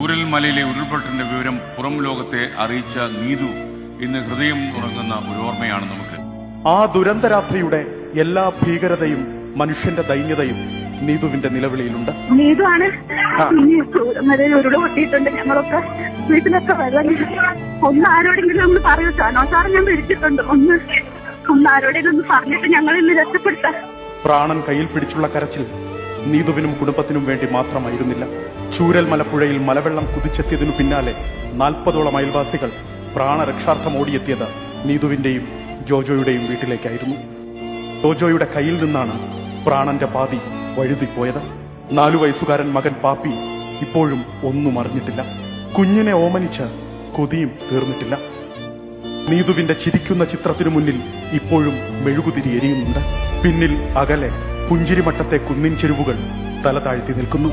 ചൂരൽമലയിലെ ഉരുൾപൊട്ടലിന്റെ വിവരം പുറം ലോകത്തെ അറിയിച്ച നീതു ഇന്ന് ഹൃദയം ഉറങ്ങുന്ന ഒരു ഓർമ്മയാണ് നമുക്ക്. ആ ദുരന്തരാത്രിയുടെ എല്ലാ ഭീകരതയും മനുഷ്യന്റെ ദൈന്യതയും നീതുവിന്റെ നിലവിളിയിലുണ്ട്. നീതുവാണ് ഇനി ചൂരമലയിൽ ഉരുൾ പൊട്ടിയിട്ടുണ്ട് ഞങ്ങളൊക്കെ വീട്ടിലൊക്കെ വെള്ളം. ഒന്ന് ആരോടെങ്കിലും ഒന്ന് പറയൂ സാനോ സാർ ഞാൻ വിളിച്ചിട്ടുണ്ട്. ഒന്ന് ഒന്ന് ആരോടെങ്കിലും ഒന്ന് പറഞ്ഞിട്ട് ഞങ്ങൾ ഇന്ന് രക്ഷപ്പെടുത്താം. പ്രാണൻ കയ്യിൽ പിടിച്ചുള്ള കരച്ചിൽ നീതുവിനും കുടുംബത്തിനും വേണ്ടി മാത്രമായിരുന്നില്ല. ചൂരൽ മലപ്പുഴയിൽ മലവെള്ളം കുതിച്ചെത്തിയതിനു പിന്നാലെ നാൽപ്പതോളം അയൽവാസികൾ പ്രാണരക്ഷാർത്ഥം ഓടിയെത്തിയത് നീതുവിന്റെയും ജോജോയുടെയും വീട്ടിലേക്കായിരുന്നു. ജോജോയുടെ കയ്യിൽ നിന്നാണ് പ്രാണന്റെ പാതി വഴുതിപ്പോയത്. നാലു വയസ്സുകാരൻ മകൻ പാപ്പി ഇപ്പോഴും ഒന്നും അറിഞ്ഞിട്ടില്ല. കുഞ്ഞിനെ ഓമനിച്ച് കൊതിയും തീർന്നിട്ടില്ല. നീതുവിന്റെ ചിരിക്കുന്ന ചിത്രത്തിനു മുന്നിൽ ഇപ്പോഴും മെഴുകുതിരി എരിയുന്നുണ്ട്. പിന്നിൽ അകലെ പുഞ്ചിരിമട്ടത്തെ കുന്നിൻ ചെരുവുകൾ തല താഴ്ത്തി നിൽക്കുന്നു.